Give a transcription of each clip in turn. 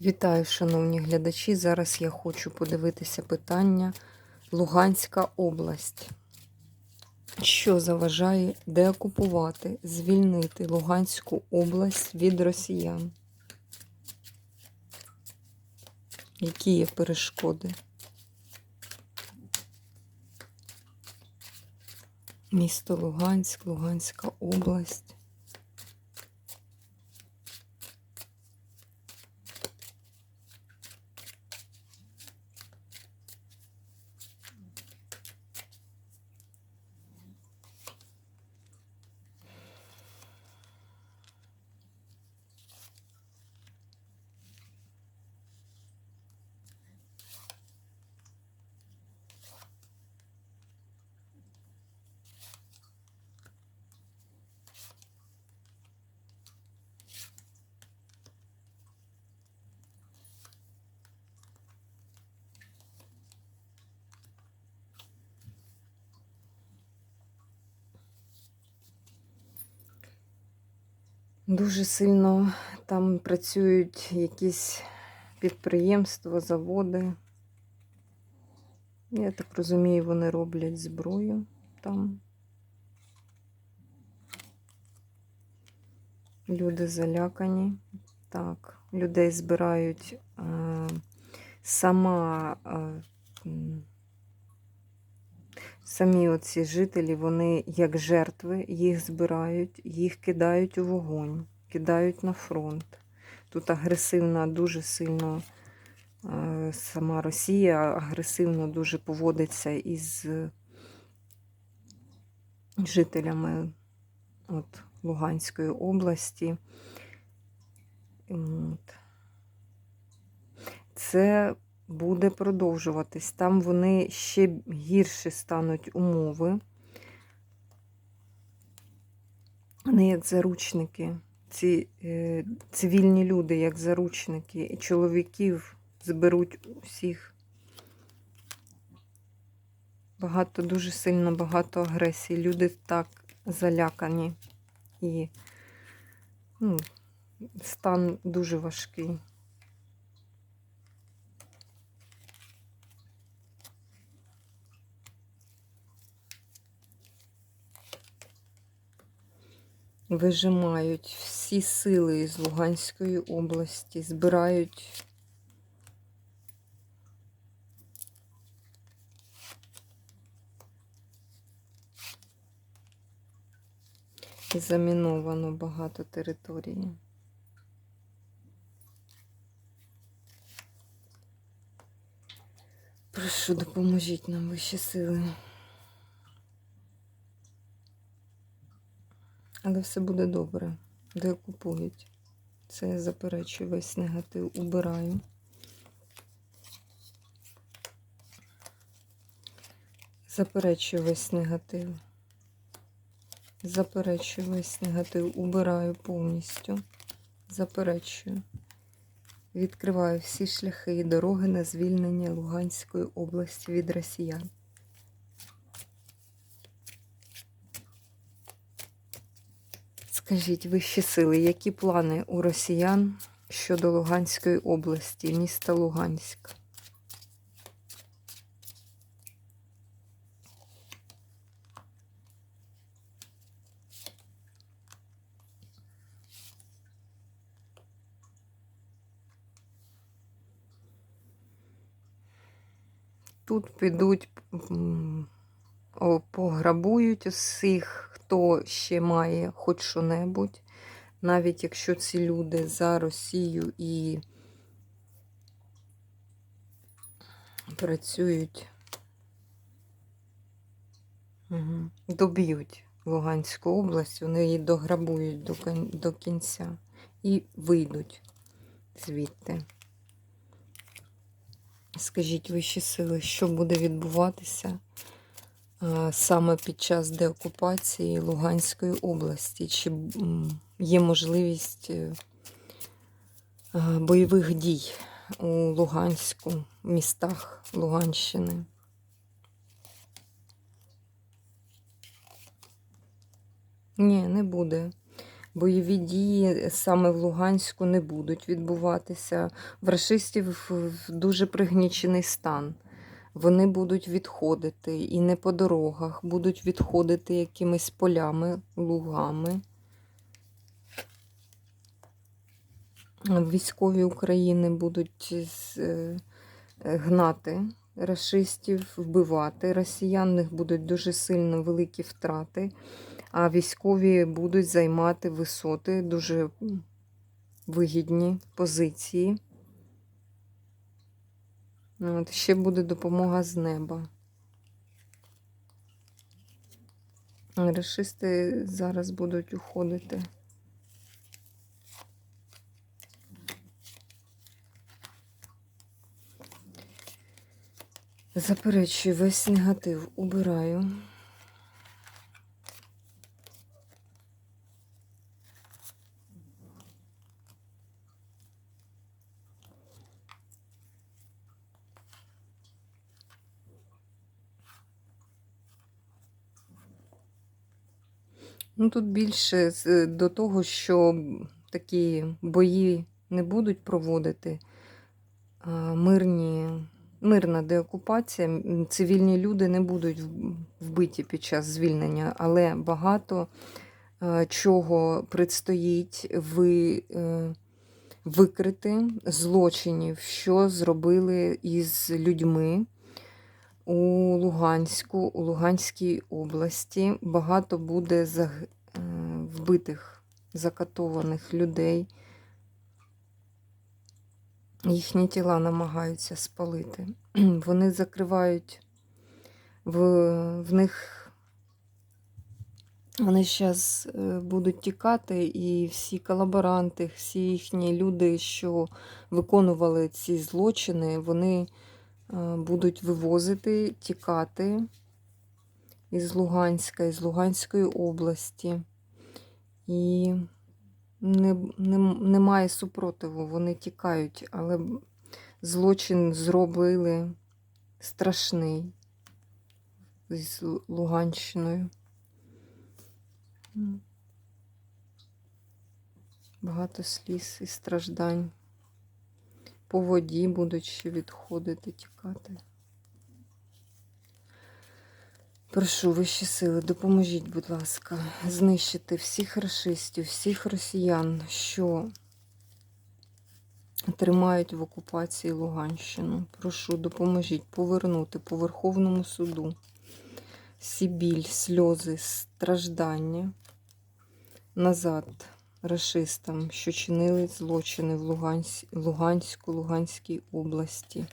Вітаю, шановні глядачі. Зараз я хочу подивитися питання Луганська область. Що заважає деокупувати, звільнити Луганську область від росіян? Які є перешкоди? Місто Луганськ, Луганська область. Дуже сильно там працюють якісь підприємства, заводи. Я так розумію, вони роблять зброю там. Люди залякані. Так, людей збирають е, сама. Е, Самі оці жителі, вони як жертви, їх збирають, їх кидають у вогонь, кидають на фронт. Тут агресивна, дуже сильно е, сама Росія агресивно дуже поводиться із жителями от, Луганської області. Це буде продовжуватись. Там вони ще гірше стануть умови. Вони як заручники, ці е, цивільні люди, як заручники, і чоловіків зберуть усіх. Багато, дуже сильно багато агресії. Люди так залякані. І ну, стан дуже важкий. Вижимають всі сили із Луганської області, збирають і заміновано багато території. Прошу, допоможіть нам вищі сили. Але все буде добре. Де купують. Це я заперечую весь негатив, убираю. Заперечую весь негатив. Заперечую весь негатив, убираю повністю. Заперечую. Відкриваю всі шляхи і дороги на звільнення Луганської області від росіян. Скажіть, вищі сили, які плани у росіян щодо Луганської області, міста Луганськ? Тут підуть, пограбують усіх, хто ще має хоч що-небудь, навіть якщо ці люди за Росію і працюють, угу. доб'ють Луганську область, вони її дограбують до, кін- до кінця і вийдуть звідти. Скажіть вищі сили, що буде відбуватися саме під час деокупації Луганської області? Чи є можливість е, бойових дій у Луганську, містах Луганщини? Ні, не буде. Бойові дії саме в Луганську не будуть відбуватися. В рашистів в дуже пригнічений стан. Вони будуть відходити і не по дорогах, будуть відходити якимись полями, лугами. Військові України будуть е, гнати рашистів, вбивати росіян. Них будуть дуже сильно великі втрати, а військові будуть займати висоти, дуже вигідні позиції. От, ще буде допомога з неба. Рашисти зараз будуть уходити. Заперечую, весь негатив убираю. Ну, тут більше до того, що такі бої не будуть проводити. Мирні, мирна деокупація, цивільні люди не будуть вбиті під час звільнення, але багато е, чого предстоїть ви, е, викрити злочинів, що зробили із людьми у Луганську, у Луганській області. Багато буде е, вбитих, закатованих людей. Їхні тіла намагаються спалити. Вони закривають в, в них. Вони зараз будуть тікати, і всі колаборанти, всі їхні люди, що виконували ці злочини, вони е, будуть вивозити, тікати із Луганська, із Луганської області. І не, не, немає супротиву, вони тікають, але злочин зробили страшний з Луганщиною. Багато сліз і страждань. По воді будуть ще відходити, тікати. Прошу вищі сили, допоможіть, будь ласка, знищити всіх расистів, всіх росіян, що тримають в окупації Луганщину. Прошу, допоможіть повернути по Верховному суду всі біль, сльози, страждання назад расистам, що чинили злочини в Лугансь... Луганську, Луганській області.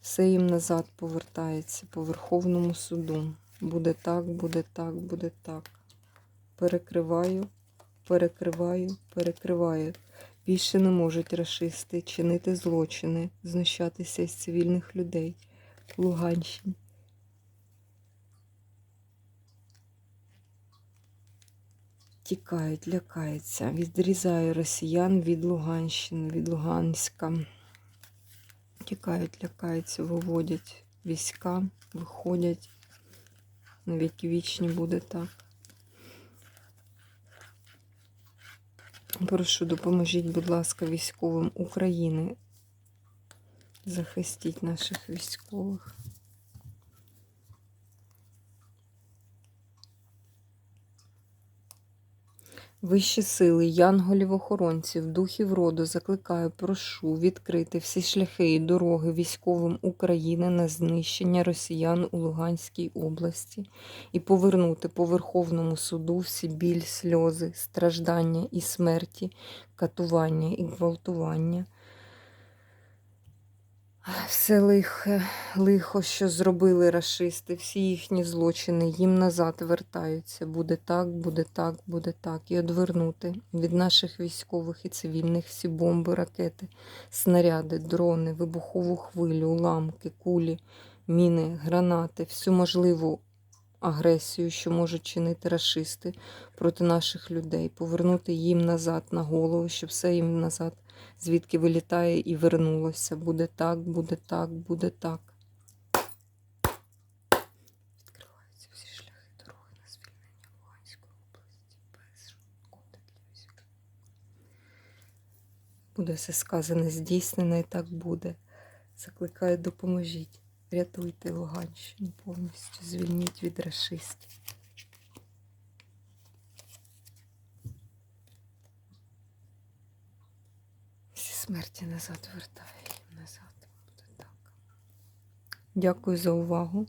Все їм назад повертається по Верховному суду. Буде так, буде так, буде так. Перекриваю, перекриваю, перекриваю. Більше не можуть расисти чинити злочини, знущатися із цивільних людей Луганщині. Тікають, лякаються. Відрізаю росіян від Луганщини, від Луганська. Тікають, лякаються, виводять війська, виходять. Навіки вічні буде так. Прошу, допоможіть, будь ласка, військовим України. Захистіть наших військових. Вищі сили, янголів-охоронців, духів роду закликаю, прошу відкрити всі шляхи і дороги військовим України на знищення росіян у Луганській області і повернути по Верховному суду всі біль, сльози, страждання і смерті, катування і гвалтування. Все лихе, лихо, що зробили рашисти, всі їхні злочини їм назад вертаються. Буде так, буде так, буде так. І одвернути від наших військових і цивільних всі бомби, ракети, снаряди, дрони, вибухову хвилю, уламки, кулі, міни, гранати, всю можливу агресію, що можуть чинити рашисти проти наших людей, повернути їм назад на голову, щоб все їм назад звідки вилітає і вернулося. Буде так, буде так, буде так. Відкриваються всі шляхи дороги на звільнення Луганської області без шкоди для. Буде все сказане, здійснено і так буде. Закликаю, допоможіть. Рятуйте Луганщину повністю, звільніть від расистів. Всі смерті назад вертаю назад. Буде так. Дякую за увагу.